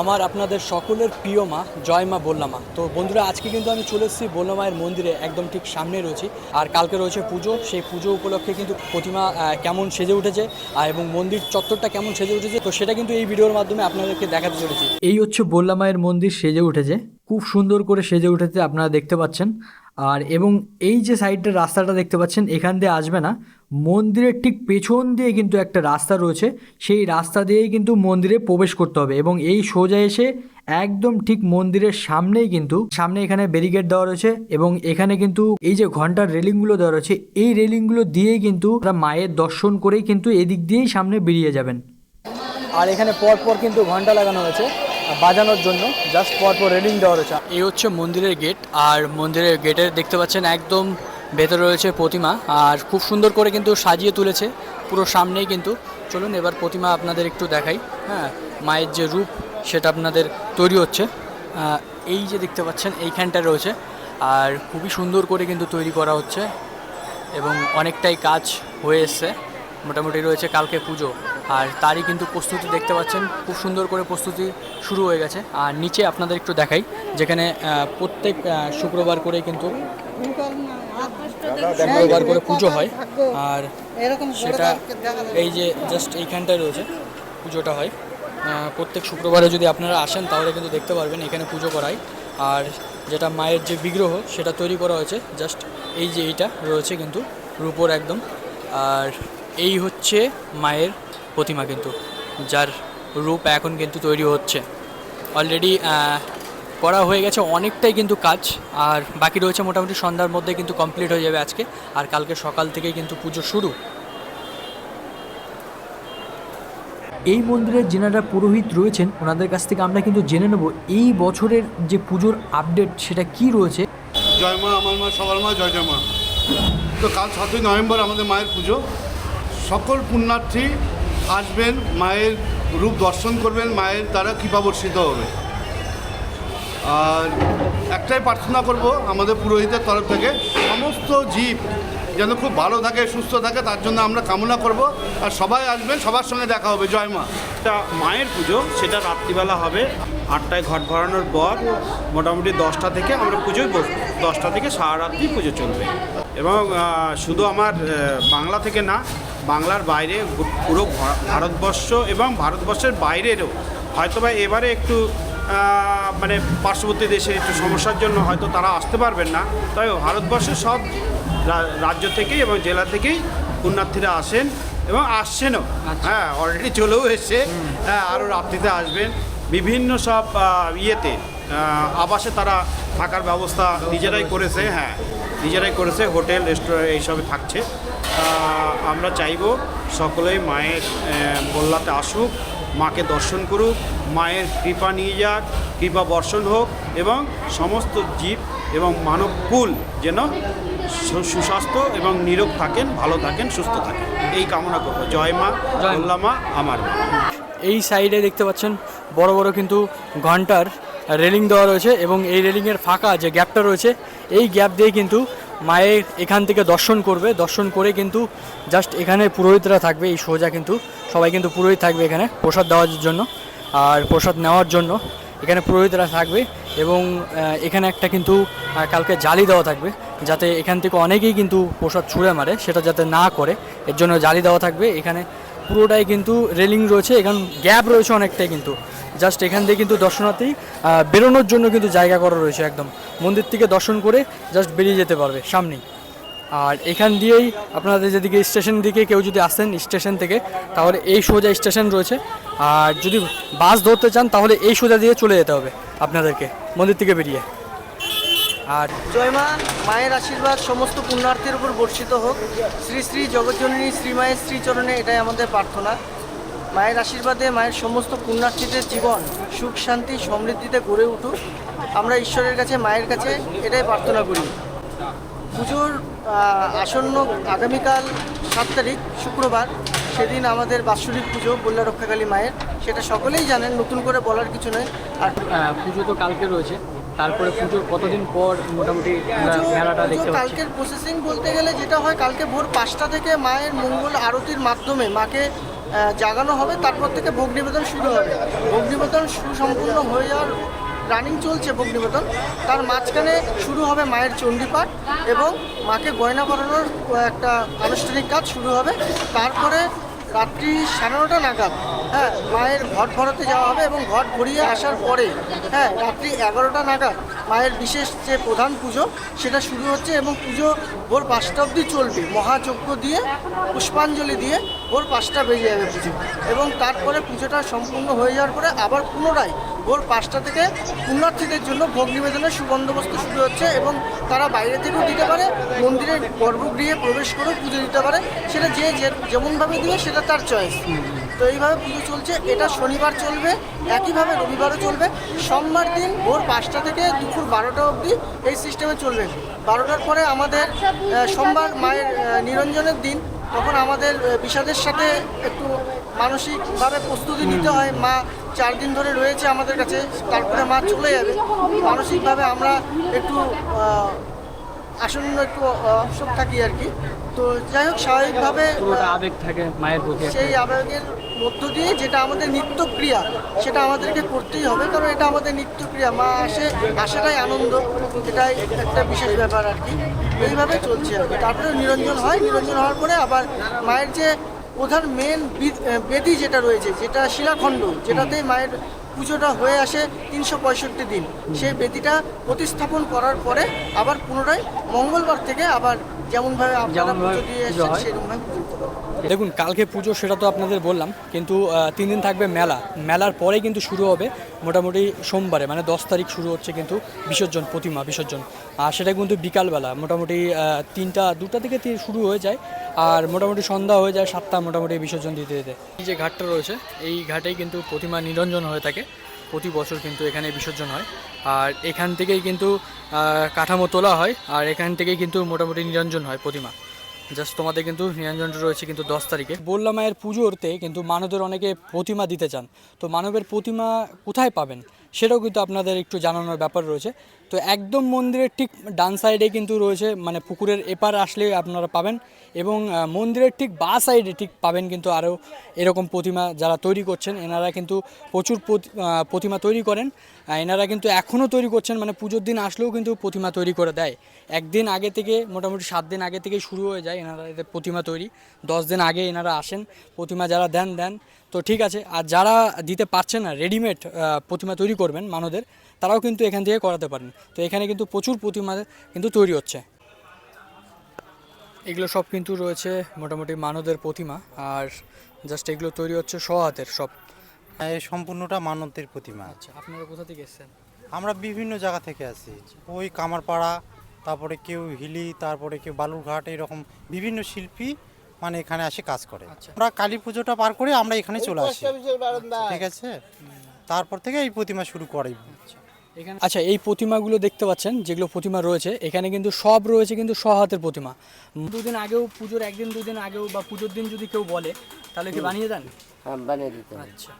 আমার আপনাদের সকলের প্রিয় মা, জয় মা বললাম তো বন্ধুরা, আজকে কিন্তু আমি চলে এসেছি বললামায়ের মন্দিরে, একদম ঠিক সামনে রয়েছি। আর কালকে রয়েছে পুজো, সেই পুজো উপলক্ষে কিন্তু প্রতিমা কেমন সেজে উঠেছে আর এবং মন্দির চত্বরটা কেমন সেজে উঠেছে, তো সেটা কিন্তু এই ভিডিওর মাধ্যমে আপনাদেরকে দেখাতে চলেছি। এই হচ্ছে বললামায়ের মন্দির সেজে উঠেছে। খুব সুন্দর করে সেজে উঠেছে, আপনারা দেখতে পাচ্ছেন। আর এবং এই যে সাইডটার রাস্তাটা দেখতে পাচ্ছেন, এখান দিয়ে আসবে না। মন্দিরের ঠিক পেছন দিয়ে কিন্তু একটা রাস্তা রয়েছে। সেই রাস্তা দিয়েই কিন্তু মন্দিরে প্রবেশ করতে হবে এবং এই সোজা এসে একদম ঠিক মন্দিরের সামনেই কিন্তু, সামনে এখানে ব্যারিকেড দেওয়া রয়েছে এবং এখানে কিন্তু এই যে ঘণ্টার রেলিংগুলো দেওয়া রয়েছে, এই রেলিংগুলো দিয়েই কিন্তু আপনারা মায়ের দর্শন করেই কিন্তু এদিক দিয়েই সামনে বেরিয়ে যাবেন। আর এখানে পর পর কিন্তু ঘণ্টা লাগানো হয়েছে। বাজানোর জন্য। জাস্ট পর পর রেলিং দেওয়া রয়েছে। এই হচ্ছে মন্দিরের গেট, আর মন্দিরের গেটের দেখতে পাচ্ছেন একদম ভেতরে রয়েছে প্রতিমা, আর খুব সুন্দর করে কিন্তু সাজিয়ে তুলেছে, পুরো সামনেই কিন্তু। চলুন এবার প্রতিমা আপনাদের একটু দেখাই। হ্যাঁ মায়ের যে রূপ, সেটা আপনাদের তৈরি হচ্ছে। এই যে দেখতে পাচ্ছেন, এইখানটা রয়েছে, আর খুবই সুন্দর করে কিন্তু তৈরি করা হচ্ছে, এবং অনেকটাই কাজ হয়ে এসছে। মোটামুটি রয়েছে কালকে পুজো। আর তারই কিন্তু প্রস্তুতি দেখতে পাচ্ছেন। খুব সুন্দর করে প্রস্তুতি শুরু হয়ে গেছে। আর নিচে আপনাদের একটু দেখাই, যেখানে প্রত্যেক শুক্রবার করে কিন্তু শুক্রবার করে পুজো হয়। আর সেটা এই যে জাস্ট এইখানটায় রয়েছে, পুজোটা হয়। প্রত্যেক শুক্রবারে যদি আপনারা আসেন, তাহলে কিন্তু দেখতে পারবেন এখানে পুজো করায়। আর যেটা মায়ের যে বিগ্রহ, সেটা তৈরি করা হয়েছে। জাস্ট এই যে এইটা রয়েছে কিন্তু রূপোর একদম। আর এই হচ্ছে মায়ের প্রতিমা কিন্তু, যার রূপ এখন কিন্তু তৈরি হচ্ছে। অলরেডি করা হয়ে গেছে অনেকটাই কিন্তু কাজ, আর বাকি রয়েছে মোটামুটি সন্ধ্যার মধ্যে কিন্তু কমপ্লিট হয়ে যাবে আজকে, আর কালকে সকাল থেকেই কিন্তু পুজো শুরু। এই মন্দিরের যেনারা পুরোহিত রয়েছেন, ওনাদের কাছ থেকে আমরা কিন্তু জেনে নেব এই বছরের যে পুজোর আপডেট সেটা কি রয়েছে। জয় মা, আমার মা, সবার মা, জয় জয় মা। তো কাল সাতই নভেম্বর আমাদের মায়ের পুজো। সকল পুণ্যার্থী আসবেন মায়ের রূপ দর্শন করবেন, মায়ের দ্বারা কৃপা বর্ষিত হবে। আর একটাই প্রার্থনা করব আমাদের পুরোহিতের তরফ থেকে, সমস্ত জীব যেন খুব ভালো থাকে, সুস্থ থাকে, তার জন্য আমরা কামনা করব। আর সবাই আসবেন, সবার সঙ্গে দেখা হবে। জয় মা। এটা মায়ের পুজো, সেটা রাত্রিবেলা হবে। আটটায় ঘট ভরানোর পর মোটামুটি দশটা থেকে আমরা পুজোয় বসবো। দশটা থেকে সারা রাত্রি পুজো চলবে। এবং শুধু আমার বাংলা থেকে না বাংলার বাইরে পুরো ভারতবর্ষ এবং ভারতবর্ষের বাইরেরও হয়তো বা এবারে একটু মানে পার্শ্ববর্তী দেশে একটু সমস্যার জন্য হয়তো তারা আসতে পারবেন না। তবে ভারতবর্ষের সব রাজ্য থেকেই এবং জেলা থেকেই পুণ্যার্থীরা আসেন এবং আসছেনও। হ্যাঁ অলরেডি চলেও এসছে। হ্যাঁ আরও রাত্রিতে আসবেন। বিভিন্ন সব ইয়েতে আবাসে তারা থাকার ব্যবস্থা নিজেরাই করেছে হ্যাঁ। নিজেরাই করেছে হোটেল রেস্টুরেন্ট এইসবে থাকছে। আমরা চাইব সকলেই মায়ের বল্লাতে আসুক মাকে দর্শন করুক মায়ের কৃপা নিয়ে যাক কৃপা বর্ষণ হোক এবং সমস্ত জীব এবং মানবকুল যেন সুস্বাস্থ্য এবং নিরোগ থাকেন ভালো থাকেন সুস্থ থাকেন। এই কামনা করব। জয় মা জয় মা। আমার এই সাইডে দেখতে পাচ্ছেন বড় বড় কিন্তু ঘণ্টার রেলিং দেওয়া রয়েছে এবং এই রেলিংয়ের ফাঁকা যে গ্যাপটা রয়েছে, এই গ্যাপ দিয়ে কিন্তু মায়ের এখান থেকে দর্শন করবে। দর্শন করে কিন্তু জাস্ট এখানে পুরোহিতরা থাকবে, এই সোজা কিন্তু সবাই কিন্তু পুরোহিত থাকবে এখানে প্রসাদ দেওয়ার জন্য আর প্রসাদ নেওয়ার জন্য এখানে পুরোহিতরা থাকবে এবং এখানে একটা কিন্তু কালকে জালি দেওয়া থাকবে যাতে এখান থেকে অনেকেই কিন্তু প্রসাদ ছুঁড়ে মারে, সেটা যাতে না করে, এর জন্য জালি দেওয়া থাকবে। এখানে পুরোটাই কিন্তু রেলিং রয়েছে, এখানে গ্যাপ রয়েছে অনেকটাই কিন্তু। জাস্ট এখান দিয়ে কিন্তু দর্শনার্থী বেরোনোর জন্য কিন্তু জায়গা করা রয়েছে একদম। মন্দির থেকে দর্শন করে জাস্ট বেরিয়ে যেতে পারবে সামনেই। আর এখান দিয়েই আপনাদের যেদিকে স্টেশন দিকে কেউ যদি আসেন স্টেশন থেকে, তাহলে এই সোজা স্টেশন রয়েছে। আর যদি বাস ধরতে চান, তাহলে এই সোজা দিয়ে চলে যেতে হবে আপনাদেরকে মন্দির থেকে বেরিয়ে। আর জয় মা, মায়ের আশীর্বাদ, সমস্ত পুণ্যার্থীর উপর বর্ষিত হোক। শ্রী শ্রী জগজ্জননী শ্রীমায়ের শ্রীচরণে এটাই আমাদের প্রার্থনা। মায়ের আশীর্বাদে মায়ের সমস্ত পুণ্যার্থীদের জীবন সুখ শান্তি সমৃদ্ধিতে গড়ে উঠুক। আমরা ঈশ্বরের কাছে মায়ের কাছে এটাই প্রার্থনা করি। পুজোর আসন্ন আগামীকাল সাত তারিখ শুক্রবার সেদিন আমাদের বাৎসরিক পুজো বল্লা রক্ষাকালী মায়ের। সেটা সকলেই জানেন নতুন করে বলার কিছু নয় আর পুজো তো কালকে রয়েছে। তারপরে পুজোর কতদিন পর মোটামুটি মেলাটা দেখতে কালকের প্রসেসিং বলতে গেলে যেটা হয় কালকে ভোর পাঁচটা থেকে মায়ের মঙ্গল আরতির মাধ্যমে মাকে জাগানো হবে, তারপর থেকে ভোগ নিবেদন শুরু হবে। ভোগ নিবেদন সুসম্পূর্ণ হয়ে যাওয়ার রানিং চলছে ভোগ নিবেদন। তার মাঝখানে শুরু হবে মায়ের চণ্ডীপাঠ এবং মাকে গয়না পরানোর একটা আনুষ্ঠানিক কাজ শুরু হবে। তারপরে রাত্রি সাড়ে নটা নাগাদ হ্যাঁ মায়ের ঘট ভরাতে যাওয়া হবে এবং ঘট ভরিয়ে আসার পরে হ্যাঁ রাত্রি এগারোটা নাগাদ মায়ের বিশেষ যে প্রধান পুজো, সেটা শুরু হচ্ছে এবং পুজো ভোর পাঁচটা অবধি চলবে। মহাযজ্ঞ দিয়ে, পুষ্পাঞ্জলি দিয়ে ভোর পাঁচটা বেজে যাবে পুজো। এবং তারপরে পুজোটা সম্পূর্ণ হয়ে যাওয়ার পরে আবার পুনরায় ভোর পাঁচটা থেকে পুণ্যার্থীদের জন্য ভোগ নিবেদনের সুবন্দোবস্ত শুরু হচ্ছে এবং তারা বাইরে থেকেও দিতে পারে, মন্দিরের গর্ভগৃহে প্রবেশ করেও পুজো দিতে পারে। সেটা যে যেমনভাবে দিবে, সেটা তার চয়েস তো এইভাবে পুজো চলছে। এটা শনিবার চলবে, একইভাবে রবিবারও চলবে। সোমবার দিন ভোর পাঁচটা থেকে দুপুর বারোটা অবধি এই সিস্টেমে চলবে। বারোটার পরে আমাদের সোমবার মায়ের নিরঞ্জনের দিন। তখন আমাদের বিষাদের সাথে একটু মানসিকভাবে প্রস্তুতি নিতে হয় মা চার দিন ধরে রয়েছে আমাদের কাছে তারপরে মা চলে যাবে। মানসিকভাবে আমরা একটু আসন্ন একটু অবসর থাকি আর কি। তো যাই হোক স্বাভাবিকভাবে আবেগ থাকে মায়ের প্রতি সেই আবেগের মধ্য দিয়ে যেটা আমাদের নিত্যক্রিয়া সেটা আমাদেরকে করতেই হবে কারণ এটা আমাদের নিত্যক্রিয়া। মা আসে আসাটাই আনন্দ এটাই একটা বিশেষ ব্যাপার আর কি। এইভাবে চলছে আর কি। তারপরে নিরঞ্জন হয় নিরঞ্জন হওয়ার পরে আবার মায়ের যে প্রধান মেন বেদি যেটা রয়েছে যেটা শিলাখণ্ড যেটাতে মায়ের পুজোটা হয়ে আসে তিনশো পঁয়ষট্টি দিন। সেই বেদিটা প্রতিস্থাপন করার পরে আবার পুনরায় মঙ্গলবার থেকে আবার যেমনভাবে আপনারা পুজো দিয়ে এসেছেন সেরকমভাবে। দেখুন কালকে পুজো সেটা তো আপনাদের বললাম কিন্তু তিন দিন থাকবে মেলা। মেলার পরে কিন্তু শুরু হবে মোটামুটি সোমবারে মানে দশ তারিখ শুরু হচ্ছে কিন্তু বিসর্জন প্রতিমা বিসর্জন। আর সেটা কিন্তু বিকালবেলা মোটামুটি তিনটা দুটা থেকে শুরু হয়ে যায় আর মোটামুটি সন্ধ্যা হয়ে যায় সাতটা মোটামুটি বিসর্জন দিতে দিতে। এই যে ঘাটটা রয়েছে এই ঘাটেই কিন্তু প্রতিমা নিরঞ্জন হয়ে থাকে। প্রতি বছর কিন্তু এখানে বিসর্জন হয়। আর এখান থেকেই কিন্তু কাঠামো তোলা হয় আর এখান থেকেই কিন্তু মোটামুটি নিরঞ্জন হয় প্রতিমা। জাস্ট তোমাদের কিন্তু নিরঞ্জনটা রয়েছে কিন্তু দশ তারিখে। বললাম মায়ের পুজোতে কিন্তু মানবের অনেকে প্রতিমা দিতে চান। তো মানবের প্রতিমা কোথায় পাবেন? সেটাও কিন্তু আপনাদের একটু জানানোর ব্যাপার রয়েছে। তো একদম মন্দিরের ঠিক ডান সাইডে কিন্তু রয়েছে মানে পুকুরের এপার আসলে আপনারা পাবেন এবং মন্দিরের ঠিক বা সাইডে ঠিক পাবেন কিন্তু আরও এরকম প্রতিমা যারা তৈরি করছেন, এনারা কিন্তু প্রচুর প্রতি- প্রতিমা তৈরি করেন। এনারা কিন্তু এখনও তৈরি করছেন মানে পুজোর দিন আসলেও কিন্তু প্রতিমা তৈরি করে দেয়। একদিন আগে থেকে, মোটামুটি সাত দিন আগে থেকে শুরু হয়ে যায় এনারা এদের প্রতিমা তৈরি। দশ দিন আগে এনারা আসেন, প্রতিমা যারা দেন দেন। তো ঠিক আছে, আর যারা দিতে পারছে না রেডিমেড প্রতিমা তৈরি করবেন মানদের তারাও কিন্তু এখান থেকে করাতে পারেন। তো এখানে কিন্তু প্রচুর প্রতিমা কিন্তু তৈরি হচ্ছে। এগুলো সব কিন্তু রয়েছে মোটামুটি মানদের প্রতিমা। আর জাস্ট এগুলো তৈরি হচ্ছে শ হাতের সব। সম্পূর্ণটা মানবদের প্রতিমা। আচ্ছা আপনারা কোথা থেকে এসেছেন? আমরা বিভিন্ন জায়গা থেকে আসি ওই কামারপাড়া তারপরে কেউ হিলি তারপরে কেউ বালুরঘাট এরকম বিভিন্ন শিল্পী মানে এখানে আসে কাজ করে। আচ্ছা। আমরা কালী পুজোটা পার করে আমরা এখানে চলে আসি। ঠিক আছে? তারপর থেকে এই প্রতিমা শুরু করাই। এখানে আচ্ছা এই প্রতিমাগুলো দেখতে পাচ্ছেন যেগুলো প্রতিমা রয়েছে এখানে কিন্তু সব রয়েছে কিন্তু সহাতের প্রতিমা। দুদিন আগেও পুজোর একদিন দুদিন আগেও বা পুজোর দিন যদি কেউ বলে তাহলে কি বানিয়ে দেন? হ্যাঁ বানিয়ে দিতে হবে। আচ্ছা।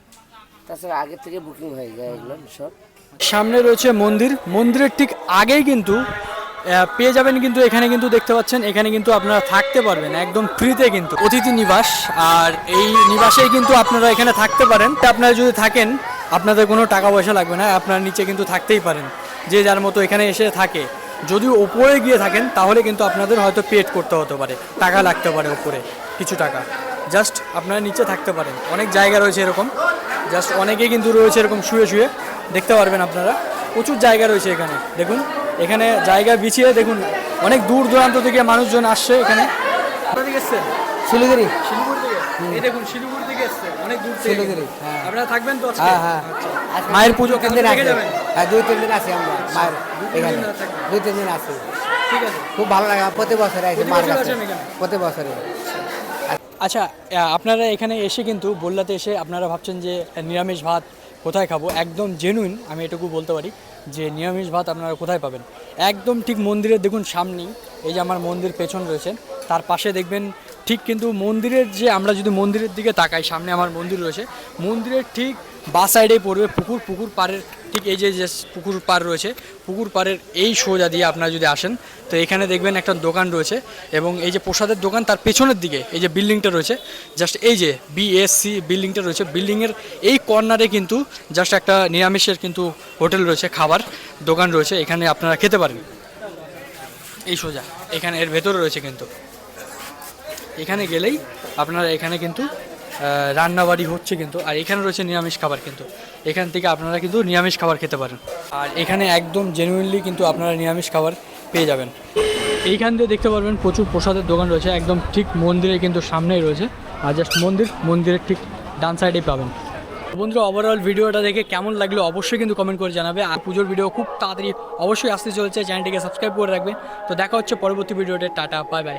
তাছাড়া আগে থেকে বুকিং হয়ে যায় এগুলো সব। সামনে রয়েছে মন্দির। মন্দিরের ঠিক আগেই কিন্তু পেয়ে যাবেন কিন্তু এখানে কিন্তু দেখতে পাচ্ছেন এখানে কিন্তু আপনারা থাকতে পারবেন একদম ফ্রিতে কিন্তু। অতিথি নিবাস আর এই নিবাসেই কিন্তু আপনারা এখানে থাকতে পারেন। আপনারা যদি থাকেন আপনাদের কোনো টাকা পয়সা লাগবে না আপনার নিচে কিন্তু থাকতেই পারেন। যে যার মতো এখানে এসে থাকে যদি ওপরে গিয়ে থাকেন তাহলে কিন্তু আপনাদের হয়তো পেড করতে হতে পারে টাকা লাগতে পারে ওপরে কিছু টাকা। জাস্ট আপনারা নিচে থাকতে পারেন। অনেক জায়গা রয়েছে এরকম জাস্ট অনেকেই কিন্তু রয়েছে এরকম শুয়ে শুয়ে দেখতে পারবেন আপনারা। প্রচুর জায়গা রয়েছে এখানে দেখুন। এখানে জায়গা বিছিয়ে দেখুন অনেক দূর দূরান্ত থেকে মানুষজন আসছে এখানে। শিলিগুড়ি। শিলিগুড়ি। এই দেখুন শিলিগুড়ি থেকে এসছে অনেক দূর থেকে। শিলিগুড়ি, হ্যাঁ। আপনারা থাকবেন তো আজকে? হ্যাঁ হ্যাঁ। আচ্ছা। মায়ের পুজো তিন দিন আছে। হ্যাঁ দুই তিন দিন আছি আমরা মায়ের এখানে। দুই তিন দিন আছি। ঠিক আছে। খুব ভালো লাগে প্রতি বছরে আসি কাছে। প্রতি বছরে আচ্ছা আপনারা এখানে এসে কিন্তু বললাতে এসে আপনারা ভাবছেন যে নিরামিষ ভাত কোথায় খাব? একদম জেনুইন আমি এটুকু বলতে পারি যে নিরামিষ ভাত আপনারা কোথায় পাবেন? একদম ঠিক মন্দিরের দেখুন সামনেই এই যে আমার মন্দির পেছন রয়েছে। তার পাশে দেখবেন ঠিক কিন্তু মন্দিরের যে, আমরা যদি মন্দিরের দিকে তাকাই, সামনে আমার মন্দির রয়েছে, মন্দিরের ঠিক বা সাইডেই পড়বে পুকুর পুকুর পাড়ের ঠিক এই যে যে পুকুর পাড় রয়েছে, পুকুর পাড়ের এই সোজা দিয়ে আপনারা যদি আসেন, তো এখানে দেখবেন একটা দোকান রয়েছে এবং এই যে প্রসাদের দোকান তার পেছনের দিকে এই যে বিল্ডিংটা রয়েছে জাস্ট এই যে বিএসসি বিল্ডিংটা রয়েছে বিল্ডিংয়ের এই কর্নারে কিন্তু জাস্ট একটা নিরামিষের কিন্তু হোটেল রয়েছে, খাবার দোকান রয়েছে, এখানে আপনারা খেতে পারেন। এই সোজা, এখানে এর ভেতরে রয়েছে কিন্তু। এখানে গেলেই আপনারা এখানে কিন্তু রান্নাবাড়ি হচ্ছে কিন্তু, আর এখানে রয়েছে নিরামিষ খাবার কিন্তু। এখান থেকে আপনারা কিন্তু নিরামিষ খাবার খেতে পারেন। আর এখানে একদম জেনুইনলি কিন্তু আপনারা নিরামিষ খাবার পেয়ে যাবেন। এইখান দিয়ে দেখতে পারবেন প্রচুর প্রসাদের দোকান রয়েছে, একদম ঠিক মন্দিরে কিন্তু সামনেই রয়েছে। আর জাস্ট মন্দির, মন্দিরের ঠিক ডান সাইডেই পাবেন। বন্ধুরা ওভারঅল ভিডিওটা দেখে কেমন লাগল অবশ্যই কিন্তু কমেন্ট করে জানাবে। আর পুজোর ভিডিও খুব তাড়াতাড়ি অবশ্যই আসতে চলছে চ্যানেলটিকে সাবস্ক্রাইব করে রাখবে। তো দেখা হচ্ছে পরবর্তী ভিডিওতে টাটা বাই বাই